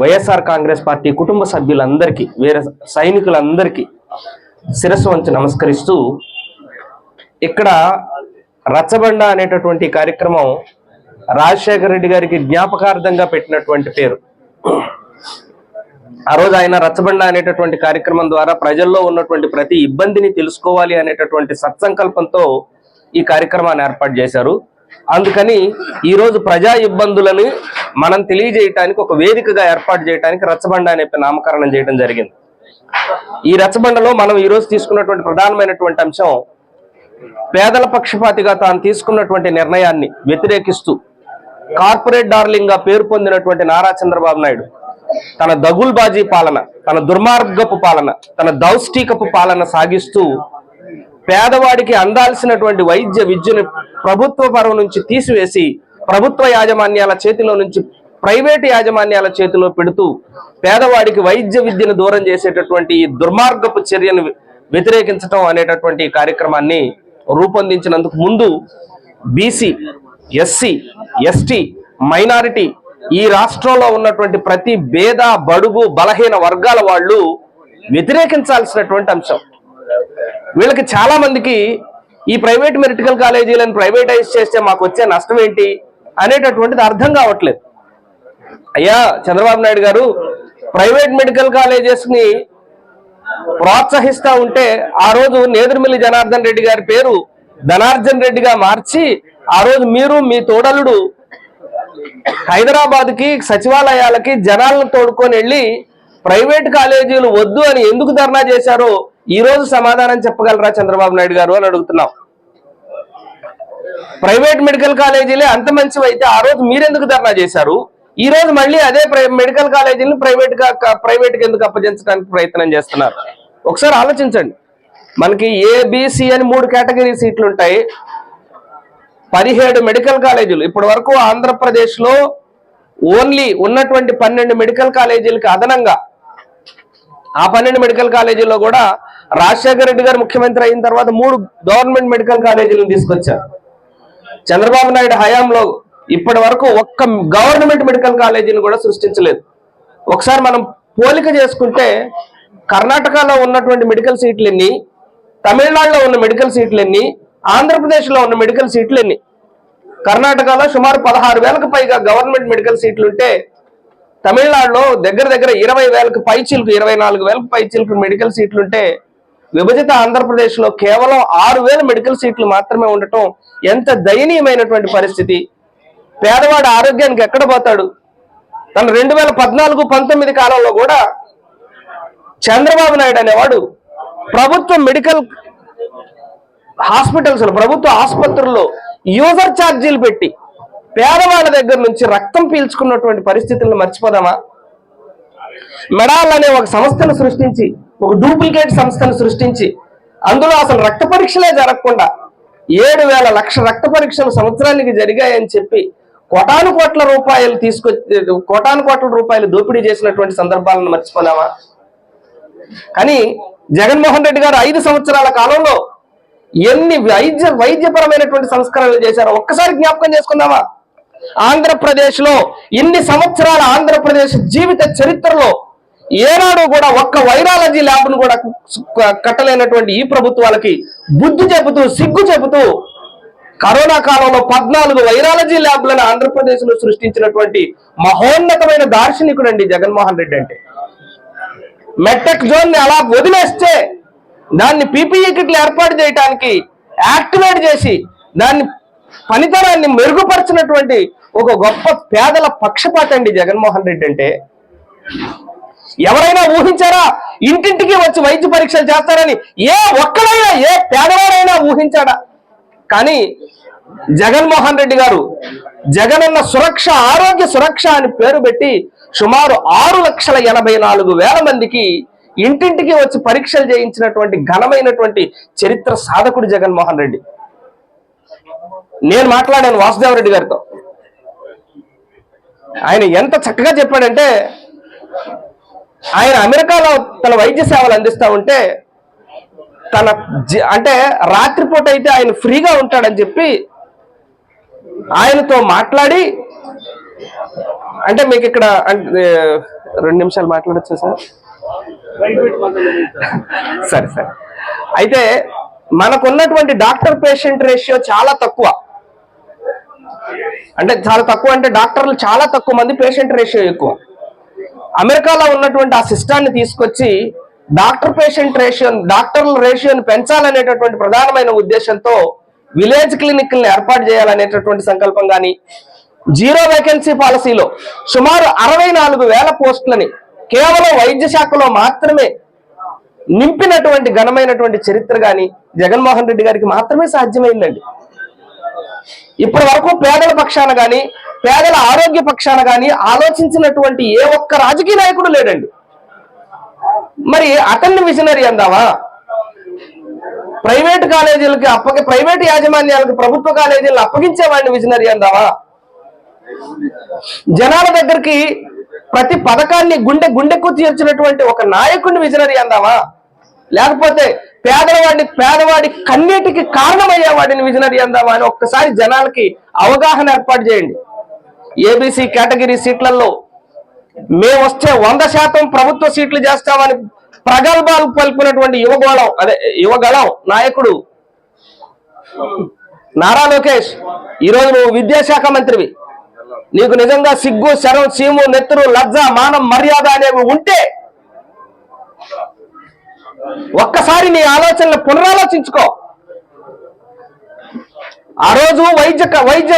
YSR Congress party కుటుంబ సభ్యులందరికీ వేరే సైనికులందరికీ శిరస్సు వంచి నమస్కరిస్తూ ఇక్కడ రచ్చబండ అనేటటువంటి కార్యక్రమం రాజశేఖర రెడ్డి గారికి జ్ఞాపకార్థంగా పెట్టినటువంటి పేరు. ఆ రోజు ఆయన రచ్చబండ అనేటటువంటి కార్యక్రమం ద్వారా ప్రజల్లో ఉన్నటువంటి ప్రతి ఇబ్బందిని తెలుసుకోవాలి అనేటటువంటి సత్సంకల్పంతో ఈ కార్యక్రమాన్ని ఏర్పాటు చేశారు. అందుకని ఈ రోజు ప్రజా ఇబ్బందులను మనం తెలియజేయటానికి ఒక వేదికగా ఏర్పాటు చేయడానికి రచ్చబండ అనే నామకరణం చేయడం జరిగింది. ఈ రచ్చబండలో మనం ఈ రోజు తీసుకున్నటువంటి ప్రధానమైనటువంటి అంశం పేదల పక్షపాతిగా తాను తీసుకున్నటువంటి నిర్ణయాన్ని వ్యతిరేకిస్తూ కార్పొరేట్ డార్లింగ్గా పేరు పొందినటువంటి నారా చంద్రబాబు నాయుడు తన దగుల్బాజీ పాలన తన దుర్మార్గపు పాలన తన దౌష్టికపు పాలన సాగిస్తూ పేదవాడికి అందాల్సినటువంటి వైద్య విద్యను ప్రభుత్వ పరం నుంచి తీసివేసి ప్రభుత్వ యాజమాన్యాల చేతిలో నుంచి ప్రైవేటు యాజమాన్యాల చేతిలో పెడుతూ పేదవాడికి వైద్య విద్యను దూరం చేసేటటువంటి ఈ దుర్మార్గపు చర్యను వ్యతిరేకించడం అనేటటువంటి కార్యక్రమాన్ని రూపొందించినందుకు ముందు బీసీ ఎస్సీ ఎస్టీ మైనారిటీ ఈ రాష్ట్రంలో ఉన్నటువంటి ప్రతి భేద బడుగు బలహీన వర్గాల వాళ్ళు వ్యతిరేకించాల్సినటువంటి అంశం. వీళ్ళకి చాలా మందికి ఈ ప్రైవేట్ మెడికల్ కాలేజీలను ప్రైవేటైజ్ చేస్తే మాకు వచ్చే నష్టం ఏంటి అనేటటువంటిది అర్థం కావట్లేదు. అయ్యా చంద్రబాబు నాయుడు గారు ప్రైవేట్ మెడికల్ కాలేజెస్ని ప్రోత్సహిస్తా ఉంటే ఆ రోజు నేదురుమిల్లి జనార్దన్ రెడ్డి గారి పేరు ధనార్జన్ రెడ్డిగా మార్చి ఆ రోజు మీరు మీ తోడలుడు హైదరాబాద్కి సచివాలయాలకి జనాలను తోడుకొని వెళ్ళి ప్రైవేట్ కాలేజీలు వద్దు అని ఎందుకు ధర్నా చేశారో ఈ రోజు సమాధానం చెప్పగలరా చంద్రబాబు నాయుడు గారు అని అడుగుతున్నాం. ప్రైవేట్ మెడికల్ కాలేజీలే అంత మంచివైతే ఆ రోజు మీరెందుకు ధర్నా చేశారు? ఈ రోజు మళ్ళీ అదే మెడికల్ కాలేజీని ప్రైవేట్గా ప్రైవేట్కి ఎందుకు అప్పగించడానికి ప్రయత్నం చేస్తున్నారు? ఒకసారి ఆలోచించండి. మనకి ఏబిసి అని మూడు కేటగిరీ సీట్లు ఉంటాయి పదిహేడు మెడికల్ కాలేజీలు. ఇప్పటి వరకు ఆంధ్రప్రదేశ్లో ఓన్లీ ఉన్నటువంటి పన్నెండు మెడికల్ కాలేజీలకి అదనంగా ఆ పన్నెండు మెడికల్ కాలేజీల్లో కూడా రాజశేఖర రెడ్డి గారు ముఖ్యమంత్రి అయిన తర్వాత మూడు గవర్నమెంట్ మెడికల్ కాలేజీలను తీసుకొచ్చారు. చంద్రబాబు నాయుడు హయాంలో ఇప్పటి వరకు ఒక్క గవర్నమెంట్ మెడికల్ కాలేజీని కూడా సృష్టించలేదు. ఒకసారి మనం పోలిక చేసుకుంటే కర్ణాటకలో ఉన్నటువంటి మెడికల్ సీట్లు ఎన్ని తమిళనాడులో ఉన్న మెడికల్ సీట్లు ఎన్ని ఆంధ్రప్రదేశ్లో ఉన్న మెడికల్ సీట్లు ఎన్ని కర్ణాటకలో సుమారు పదహారు వేలకు పైగా గవర్నమెంట్ మెడికల్ సీట్లు ఉంటే తమిళనాడులో దగ్గర దగ్గర ఇరవై వేలకు పైచీలకు ఇరవై నాలుగు వేలకు పైచీలకు మెడికల్ సీట్లు ఉంటే విభజిత ఆంధ్రప్రదేశ్లో కేవలం ఆరు వేల మెడికల్ సీట్లు మాత్రమే ఉండటం ఎంత దయనీయమైనటువంటి పరిస్థితి. పేదవాడు ఆరోగ్యానికి ఎక్కడ పోతాడు? తను రెండు వేల పద్నాలుగు పంతొమ్మిది కాలంలో కూడా చంద్రబాబు నాయుడు అనేవాడు ప్రభుత్వ మెడికల్ హాస్పిటల్స్ ప్రభుత్వ ఆసుపత్రుల్లో యూజర్ ఛార్జీలు పెట్టి పేదవాళ్ళ దగ్గర నుంచి రక్తం పీల్చుకున్నటువంటి పరిస్థితులను మర్చిపోదామా? మెడాల్ అనే ఒక సంస్థను సృష్టించి ఒక డూప్లికేట్ సంస్థను సృష్టించి అందులో అసలు రక్త పరీక్షలే జరగకుండా ఏడు వేల లక్ష రక్త పరీక్షలు సంవత్సరానికి జరిగాయని చెప్పి కోటాను కోట్ల రూపాయలు తీసుకొచ్చి కోటాను కోట్ల రూపాయలు దోపిడీ చేసినటువంటి సందర్భాలను మర్చిపోదామా కానీ జగన్మోహన్ రెడ్డి గారు ఐదు సంవత్సరాల కాలంలో ఎన్ని వైద్య వైద్యపరమైనటువంటి సంస్కరణలు చేశారో ఒక్కసారి జ్ఞాపకం చేసుకుందామా? ఆంధ్రప్రదేశ్లో ఇన్ని సంవత్సరాల ఆంధ్రప్రదేశ్ జీవిత చరిత్రలో ఏనాడు కూడా ఒక్క వైరాలజీ ల్యాబ్ను కూడా కట్టలేనటువంటి ఈ ప్రభుత్వాలకి బుద్ధి చెబుతూ సిగ్గు చెబుతూ కరోనా కాలంలో పద్నాలుగు వైరాలజీ ల్యాబ్లను ఆంధ్రప్రదేశ్లో సృష్టించినటువంటి మహోన్నతమైన దార్శనికుడు అండి జగన్మోహన్ రెడ్డి అంటే. మెట్టెక్ జోన్ని అలా వదిలేస్తే దాన్ని పీపీఈ కిట్లు ఏర్పాటు చేయడానికి యాక్టివేట్ చేసి దాన్ని పనితనాన్ని మెరుగుపరిచినటువంటి ఒక గొప్ప పేదల పక్షపాత అండి జగన్మోహన్ రెడ్డి అంటే. ఎవరైనా ఊహించారా? ఇంటింటికి వచ్చి వైద్య పరీక్షలు చేస్తారని ఏ ఒక్కడైనా ఏ పేదవాడైనా ఊహించాడా? కానీ జగన్మోహన్ రెడ్డి గారు జగనన్న సురక్ష ఆరోగ్య సురక్ష అని పేరు పెట్టి సుమారు ఆరు లక్షల ఎనభై నాలుగు వేల మందికి ఇంటింటికి వచ్చి పరీక్షలు చేయించినటువంటి ఘనమైనటువంటి చరిత్ర సాధకుడు జగన్మోహన్ రెడ్డి. నేను మాట్లాడాను వాసుదేవరెడ్డి గారితో. ఆయన ఎంత చక్కగా చెప్పాడంటే ఆయన అమెరికాలో తన వైద్య సేవలు అందిస్తా ఉంటే తన అంటే రాత్రిపూట అయితే ఆయన ఫ్రీగా ఉంటాడని చెప్పి ఆయనతో మాట్లాడి అంటే మీకు ఇక్కడ రెండు నిమిషాలు మాట్లాడచ్చా సార్? సరే సరే. అయితే మనకున్నటువంటి డాక్టర్ పేషెంట్ రేషియో చాలా తక్కువ. అంటే చాలా తక్కువ అంటే డాక్టర్లు చాలా తక్కువ మంది పేషెంట్ రేషియో ఎక్కువ. అమెరికాలో ఉన్నటువంటి ఆ సిస్టాన్ని తీసుకొచ్చి డాక్టర్ పేషెంట్ రేషియో డాక్టర్ల రేషియోని పెంచాలనేటటువంటి ప్రధానమైన ఉద్దేశంతో విలేజ్ క్లినిక్లను ఏర్పాటు చేయాలనేటటువంటి సంకల్పం కానీ జీరో వేకెన్సీ పాలసీలో సుమారు అరవై నాలుగు వేల పోస్టులని కేవలం వైద్య శాఖలో మాత్రమే నింపినటువంటి ఘనమైనటువంటి చరిత్ర కానీ జగన్మోహన్ రెడ్డి గారికి మాత్రమే సాధ్యమైందండి. ఇప్పటి వరకు పేదల పక్షాన కానీ పేదల ఆరోగ్య పక్షాన కానీ ఆలోచించినటువంటి ఏ ఒక్క రాజకీయ నాయకుడు లేడండి. మరి అతన్ని విజనరీ అందావా? ప్రైవేట్ కాలేజీలకి అప్పగి ప్రైవేట్ యాజమాన్యాలకు ప్రభుత్వ కాలేజీలను అప్పగించేవాడిని విజనరీ అందావా? జనాల దగ్గరికి ప్రతి పథకాన్ని గుండె గుండెకు తీర్చినటువంటి ఒక నాయకుడిని విజనరీ అందావా? లేకపోతే పేదవాడిని పేదవాడి కన్నీటికి కారణమయ్యేవాడిని విజనరీ అందామా అని ఒక్కసారి జనాలకి అవగాహన ఏర్పాటు చేయండి. ఏబిసి కేటగిరీ సీట్లలో మేము వస్తే వంద శాతం ప్రభుత్వ సీట్లు చేస్తామని ప్రగల్భాలు పలుపునటువంటి యువగోళం అదే యువగళం నాయకుడు నారా లోకేష్. ఈరోజు నువ్వు విద్యాశాఖ మంత్రివి. నీకు నిజంగా సిగ్గు శరం సీము నెత్తురు లజ్జ మానం మర్యాద అనేవి ఉంటే ఒక్కసారి నీ ఆలోచనలు పునరాలోచించుకో. ఆ రోజు వైద్య వైద్య